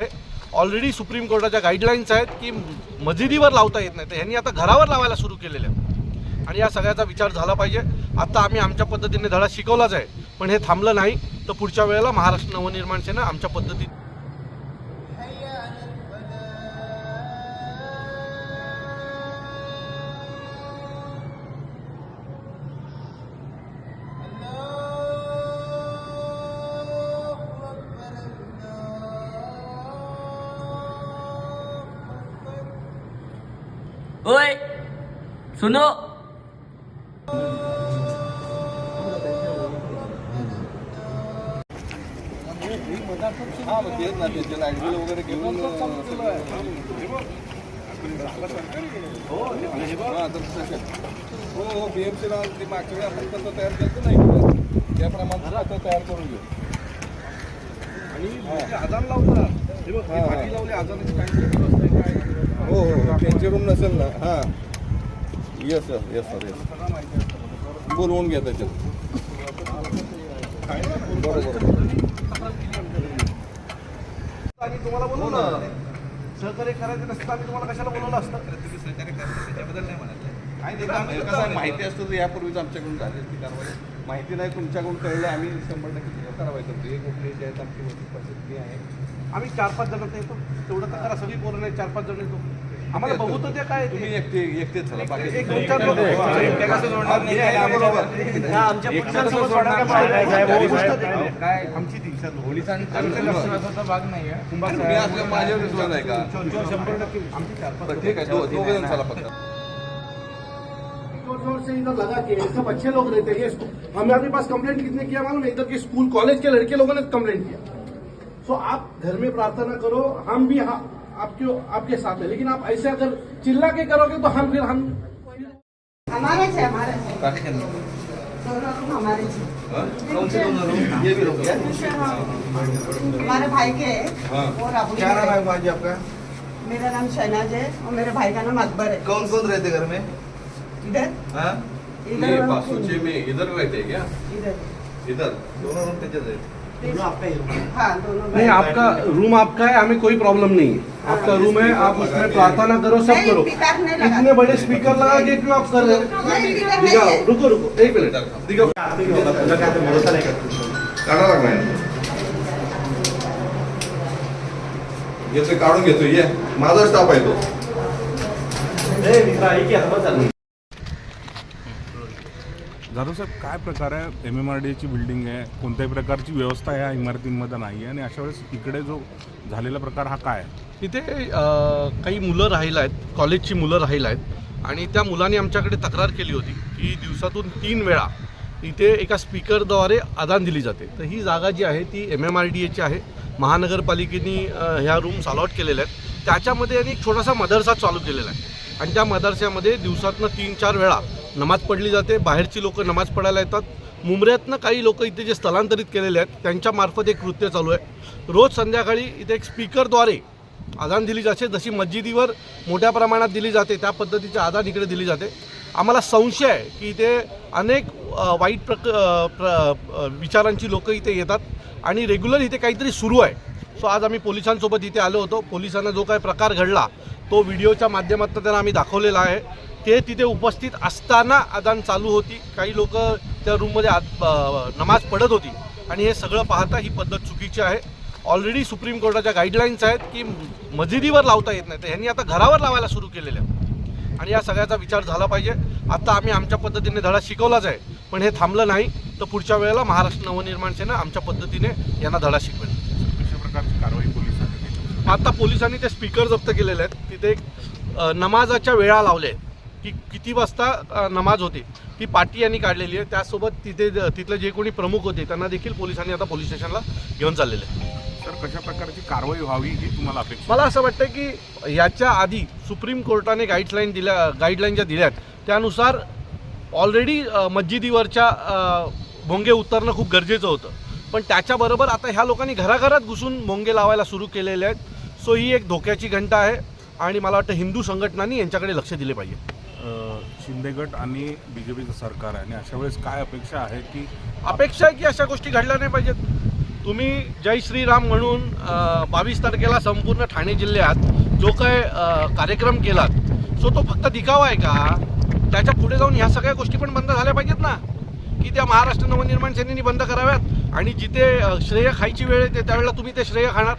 आहे already supreme कोर्टाच्या guidelines आहेत की मजिदीवर लावता येत नाही. तर ह्यांनी आता घरावर लावायला सुरू केलेलं आहे आणि या सगळ्याचा विचार झाला पाहिजे. आता आम्ही आमच्या पद्धतीने धडा शिकवलाच आहे. पण हे थांबलं नाही. तर पुढच्या वेळेला महाराष्ट्र नवनिर्माण सेना आमच्या पद्धतीने ओए सुनो वगैरे घेऊन हा. हो बीएमसीला ते मागच्या वेळी आपण कसं तयार केलं नाही त्याप्रमाणे आता तयार करून घेऊ आणि आजान लावतात हे हा, हा. लावली व्यवस्था आहे काय हो हो त्यांची रूम नसेल ना? हां. Yes sir yes sir yes बोलवून घ्या त्याच्यात. बरोबर. आम्ही तुम्हाला बोलवलं ना सहकार्य करायचं नसतं आम्ही तुम्हाला कशाला बोलवलं असतं? तुम्ही सहकार्य करता त्याच्याबद्दल नाही म्हणाले आम्ही कसं आहे, माहिती असतं तर यापूर्वीच आमच्याकडून झाली ती कारवाई. माहिती नाही तुमच्याकडून कळलं आम्ही शंभर टक्के कारवाई करतो. हे कुठले जे आहेत आमची वस्तू परिस्थिती आहे. आम्ही चार पाच जण येतो. तेवढं तर करा सगळी नाही चार पाच जण येतो. आम्हाला बघू तर ते काय तुम्ही एकटे एकटेच चला बाकी एक दोन चार लोक एकटे जोडणार नाही आहे, बरोबर. काय आमची दिशा तुम्ही असल्या माझ्यावर विश्वास आहे का? शंभर टक्के. आमची चार पाच बरं, ठीक आहे. दो- दोघं जण चला फक्त. ज़ोर ज़ोर से इधर लगा के सब अच्छे लोग रहते. हैं ये स्कूल- हमारे पास कंप्लेंट कितने किया मालूम है इधर के स्कूल कॉलेज के लड़के लोगों ने कंप्लेंट किया. सो आप घर में प्रार्थना करो हम भी हा- आपके आपके साथ है? लेकिन आप ऐसे अगर चिल्ला के करोगे तो हम फिर हम हमारे है हमारे है रूम हमारे हैं हाँ? कौन से दोनों रूम ये भी रूम हमारे भाई के हैं। हाँ। और अबू क्या नाम है है। भाजी आपका? मेरा नाम शहनाज है और मेरे भाई का नाम अकबर है। कौन कौन रहते घर में? इधर। हाँ? इधर में इधर रहते हैं क्या? इधर। इधर। दोनों रूम कितने रहते हाँ। दोनों नहीं भाई आपका रूम आपका है हमें कोई प्रॉब्लम नहीं है। आपका रूम है आप उसमें प्रार्थना करो सब करो। नहीं। इतने बड़े स्पीकर लगा के क्यों आप कर रहे हो? नहीं, नहीं दिखाओ रुको रुको एक मिनट दिखाओ। काढा लागलाय घेतोय काढून घेतोय ये माझा स्टाफ आहे तो। जाधव साहेब काय प्रकार आहे? एम एम आर डी एची बिल्डिंग आहे. कोणत्याही प्रकारची व्यवस्था या इमारतींमध्ये नाही आहे आणि अशा वेळेस इकडे जो झालेला प्रकार हा काय आहे? काही मुलं राहिलं आहेत. कॉलेजची मुलं राहिलं आहेत. आणि त्या मुलांनी आमच्याकडे तक्रार केली होती की दिवसातून तीन वेळा इथे एका स्पीकरद्वारे आदान दिली जाते. तर ही जागा जी आहे ती एम एम आर डी एची आहे. महानगरपालिकेने ह्या रूम्स अलॉट केलेल्या आहेत. त्याच्यामध्ये यांनी एक छोटासा मदरसा चालू केलेला आहे. आणि त्या मदरस्यामध्ये दिवसातनं तीन चार वेळा नमाज पडली जाते बाहेरची लोक नमाज पडायला येतात. मुंबऱ्यातनं काही लोक इथे जे स्थलांतरित केलेले आहेत त्यांच्यामार्फत एक कृत्य चालू आहे. रोज संध्याकाळी इथे एक स्पीकरद्वारे आदान दिली जाते जशी मस्जिदीवर मोठ्या प्रमाणात दिली जाते त्या पद्धतीचे आदान इकडे दिली जाते. आम्हाला संशय आहे की इथे अनेक वाईट प्रक प्र विचारांची लोकं इथे येतात आणि रेग्युलर इथे काहीतरी सुरू आहे. सो आज आम्ही पोलिसांसोबत इथे आलो होतो. पोलिसांना जो काही प्रकार घडला तो व्हिडिओच्या माध्यमातून त्यांना आम्ही दाखवलेला आहे. ते तिथे उपस्थित असताना आदान चालू होती. काही लोक त्या रूममध्ये आत नमाज पडत होती. आणि हे सगळं पाहता ही पद्धत चुकीची आहे. ऑलरेडी सुप्रीम कोर्टाच्या गाईडलाईन्स आहेत की मजिदीवर लावता येत नाही. तर ह्यांनी आता घरावर लावायला सुरू केलेलं आहे आणि या सगळ्याचा विचार झाला पाहिजे. आता आम्ही आमच्या पद्धतीने धडा शिकवलाच आहे. पण हे थांबलं नाही. तर पुढच्या वेळेला महाराष्ट्र नवनिर्माण सेना आमच्या पद्धतीने यांना धडा शिकवेल. प्रकारची कारवाई पोलिसांनी केली. आता पोलिसांनी ते स्पीकर जप्त केलेले आहेत. तिथे एक नमाजाच्या वेळा लावल्या आहेत की किती वाजता नमाज होते ती पाटी यांनी काढलेली आहे. त्यासोबत तिथे तिथले जे कोणी प्रमुख होते त्यांना देखील पोलिसांनी आता पोलीस स्टेशनला घेऊन चाललेले आहे तर कशा प्रकारची कारवाई व्हावी ही तुम्हाला अपेक्षा मला असं वाटतं की याच्या आधी सुप्रीम कोर्टाने गाईडलाईन दिल्या गाईडलाईन ज्या दिल्यात त्यानुसार ऑलरेडी मस्जिदीवरच्या भोंगे उतरणं खूप गरजेचं होतं. पण त्याच्याबरोबर आता ह्या लोकांनी घराघरात घुसून भोंगे लावायला सुरू केलेले आहेत. सो ही एक धोक्याची घंटा आहे आणि मला वाटतं हिंदू संघटनांनी यांच्याकडे लक्ष दिले पाहिजे. अ, शिंदे गट आणि बी जे पीचं सरकार आहे आणि अशा वेळेस काय अपेक्षा आहे की अपेक्षा आहे की अशा गोष्टी घडल्या नाही पाहिजेत. तुम्ही जय श्रीराम म्हणून बावीस तारखेला संपूर्ण ठाणे जिल्ह्यात जो काय कार्यक्रम केलात सो तो फक्त दिखावा आहे का? त्याच्या पुढे जाऊन ह्या सगळ्या गोष्टी पण बंद झाल्या पाहिजेत ना. की त्या महाराष्ट्र नवनिर्माण सेनेनी बंद कराव्यात आणि जिथे श्रेय खायची वेळ येते त्यावेळेला तुम्ही ते श्रेय खाणार?